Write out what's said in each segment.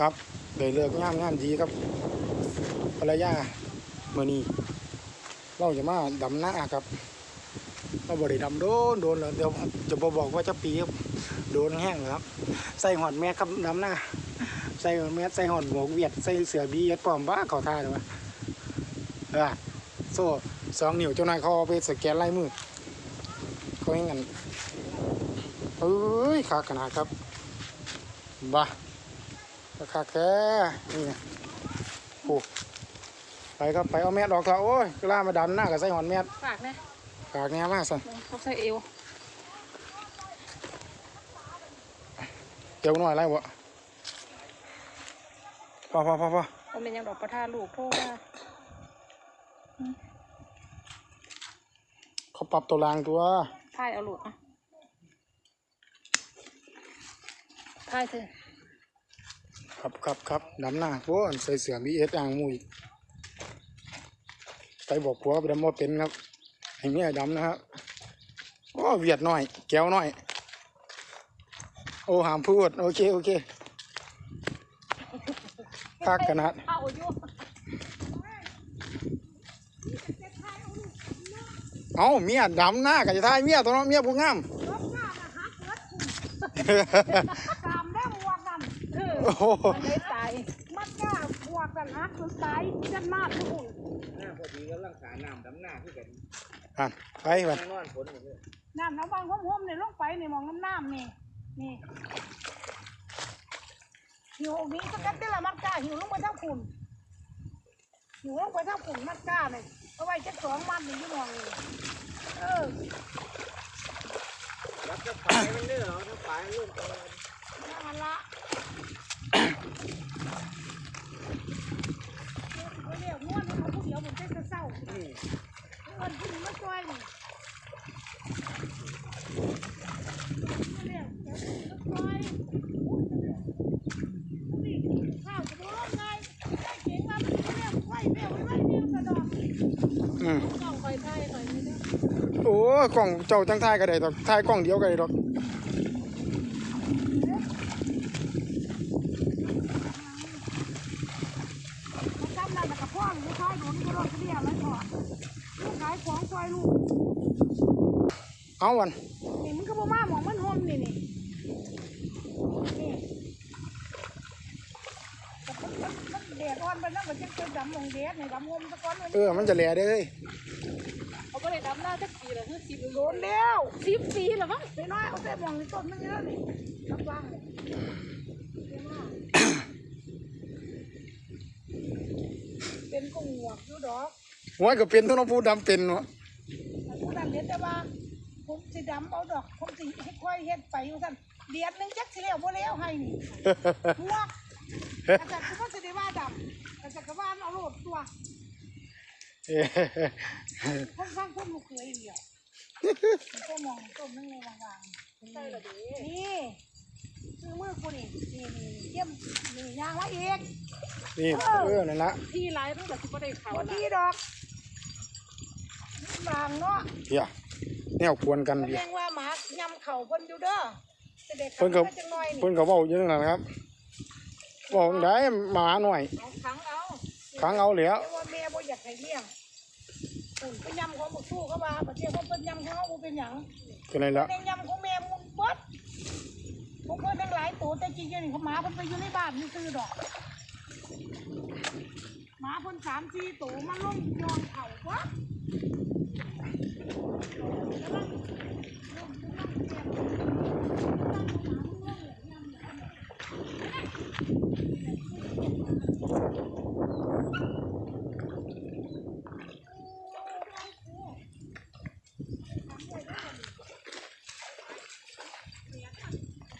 ครับได้เลิกงามงามดีครับภรรยาเมื่อนี้เราจะมาดำหน้าครับเราบริดำโดนโดนแล้วเดี๋ยวจะบบอกว่าจะปีครับโดนแห้งครับ ใส่หอดแม่ครับดำหน้าใส่หอดแม่ใส่หอดหมวกเวียดใส่เสือบีเอสปลอมบ้าขาท่าเลยวะเออโซ่สองนิ้วเจ้านายเขาเอาไปสแกนลายมือเขาให้เงินเอ้ยขาขนาดครับบ้า ขาแค่นี่ไงโอ้ไปครับไปเอาแมสออกเถอะโอ้ยกล้ามาดำหน้ากับใส่หอนแมสฝากนะปากแง่มากสันเขาใส่เอวเจียวหน่อยไรวะพอพอพอพอมันเป็นหยังดอกประทาลูกโทษว่าเขาปรับตัวรางตัวทายเอาลูกอะทายเถอะ ครับครับครับดำหน้าพวกใส่เสื้อบีเอสอ่างมูอีกไปบอกผัวไปดำว่าเป็นครับไอ้เมียดำนะครับโอ้เวียดหน่อย แก้วหน่อย โอ้หามพูด โอเค โอเคคักขนาดเอาอยู่เอาเมียดำหน้าก็จะทายเมียตัวเน้องเมียผู้งาม โอ้โหมันได้ตายมัดก้าบวกกันฮักจนตายจะนาดทุกคนหน้าพอดีกำลังขาน้ำดำหน้าที่กันอะไปไปนั่งนอนฝนอยู่เลยน้ำน้ำบางห้อมๆเนี่ยลงไปในมองน้ำน้ำนี่นี่หิวนี้สกัดได้ละมัดก้าหิวลงไปทั้งขุนหิวลงไปทั้งขุนมัดก้าเนี่ยเอาไว้จะสองมัดนี่ยี่มองนี่เออรับจะปลายมันเนื้อเอาถ้าปลายมันลุ่มตัวนั่นมันละ เดี๋ยวม้วนนี่เขาผู้เดียวผมจะเศร้าเอิญผู้หญิงมาช่วยนี่เดี๋ยวเดี๋ยวมาช่วยนี่ข้าวจะร้องไงได้เก่งมาเป็นเรื่องไว้เบี้ยวไว้ไว้เบี้ยวกระดอกอืมกล่องคอยทายคอยไม่ได้โอ้กล้องเจ้าจังทายก็ได้ดอกทายกล้องเดียวก็ได้ดอก มาทำนั่นกับพ่อลูกชายหนุนก็รอด เรียกไว้ก่อนลูกขายของซอยลูก เอาวันนี่มันก็บ่มาหมองมันหอมนี่นี่นี่มันมันแดดอ่อนไปแล้วมันจะเกิดดำลงแดดนี่ดำหอมตะกอนมันเออ มันจะแหล่ได้เลยเขาก็เลยดำหน้าจักปีละคือสิบโดนแล้วสิบปีแล้วมั้งไปน้อยเอาแต่หมองนี่ต้นมันเยอะนี่ลำบากเลย เป็นกุ้งหัวอยู่ดอกหัวก็เป็นทุกน้องผู้ดำเป็นวะผู้นั้นเห็นแต่ว่าผมสิดำเอาดอกผมสิให้ค่อยเฮ็ดไปอยู่ซั่นเดือนหนึงจักสิแล้วบ่แล้วให้นี่หัวอาจารย์คือว่าสิได้ว่าดำอาจารย์ก็ว่าเอาโลดตัวเอ้ยคนฟังคนบ่เคยเดียวมันก็มองต้นนึงในวางๆใช่ละเด้นี่ คือมือกูนี่นี่นี่เยี่ยมนี่ยางละเอกนี่เออนั่นละที่ร้ายตั้งแต่ที่ก็ได้เขาบ่ละดีดอกบางเนาะเพียแนวควรกันแสเพีดยงว่าหมายำเข่าเพิ่นอยู่เด้อแต่เด็กเพิ่นก็ก็จังน้อยนี่เพิ่นก็เว้าเยอะนะครับบอกได้หมาหน่อยเอาขังเอาครั้งเอาเหลียวแต่ว่าแม่บ่อยากให้เลี้ยงอุ่นไปยำของบ่สู้เขาว่าบ่เที่ยวเขาเพิ่นยำของเขาบ่เป็นหยังเป็นไรละ แม่งยำของแม่มุนเบิด พวกเพิ่นทั้งหลายตัวแต่จริงๆนี่เขาหมาเพิ่นไปอยู่ในบ้านนี่ซื้อดอกหมาเพิ่นสามสี่ตัวมันลงยองเข่าวะ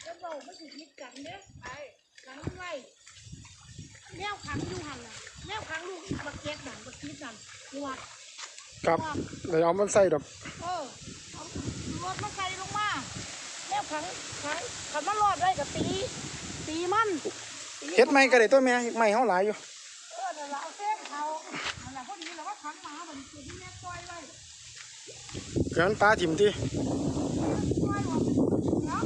แล้วเราไม่ ถูกยึดกันเด้อไอ้ขังไว้แมวขังอยู่หันน่ะแมวขังลูกอีกบักเก็ตนั่นบักคิดนั่นหวดครับเดี๋ยวเอามันใส่ดอกเออเอารถมาใส่ลงมาแมวขังขังขันมันรอดได้กับตี ตีมันตีเฮ็ดไม่ก็ได้ตัวแม่ไม่เฮาหลายอยู่เออเดี๋ยวเราเอาเส้นเขาอันนั้นพอดีเราว่าขังหมาเหมือนตัวที่แม่ปล่อยไว้เกินปลาถิ่มที่ปล่อยออกเนาะ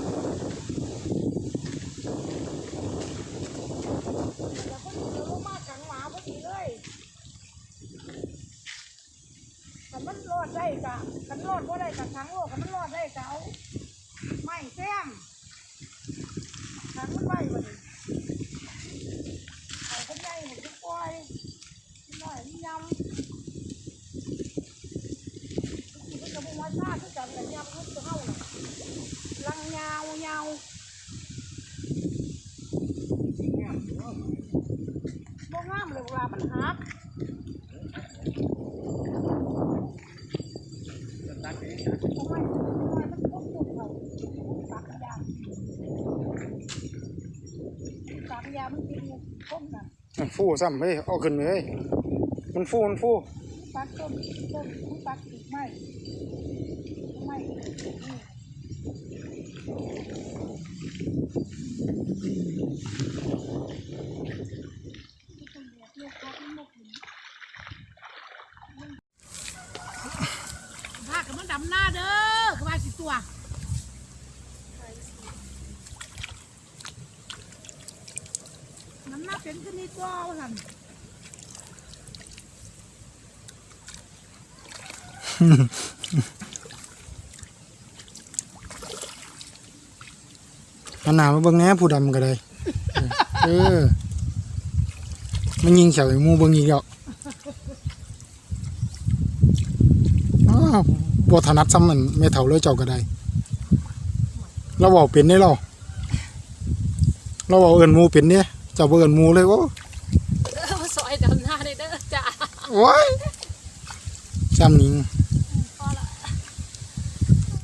กับทั้งโลกกับมันรอดได้ก็เอาไม่แซมทั้งมันไว้บ่นี่เอาคนใหญ่ให้ปล่อยนิดหน่อยมันยำมันก็บ่ว่าซ่าคือ กันแหละยำมันจะเฮาน่ะลังยาวยาวบ่งามเลยเวลามันหักมันพกตัวเขามมันฟูซ้ำเฮ้ยเอาขึ้นเลยมันฟูมันฟูปากต้มต้มปากติดไม่ ไม่พากับมันดำหน้าเด้อคือว่าสิตัวน้ำหน้าเป็นขึ้นนี่ก็ว่าสั่น อันหนามาเบิ่งแหน่ผู้ดำก็ได้ เออ มันยิงเฉยหมูเบิ่งอีกแล้วอ้าวบ่ถนัดซ้ำมันแม่เฒ่าเลยเจ้าก็ได้เราเว้าเป็นได้เราเราเว้าเอิ้นหมูเป็นเด้เจ้าบ่เอิ้นหมูเลยโอ้เออมาซอยดำหน้าได้เด้อจ้า โอ้ยซ้ำนี้เ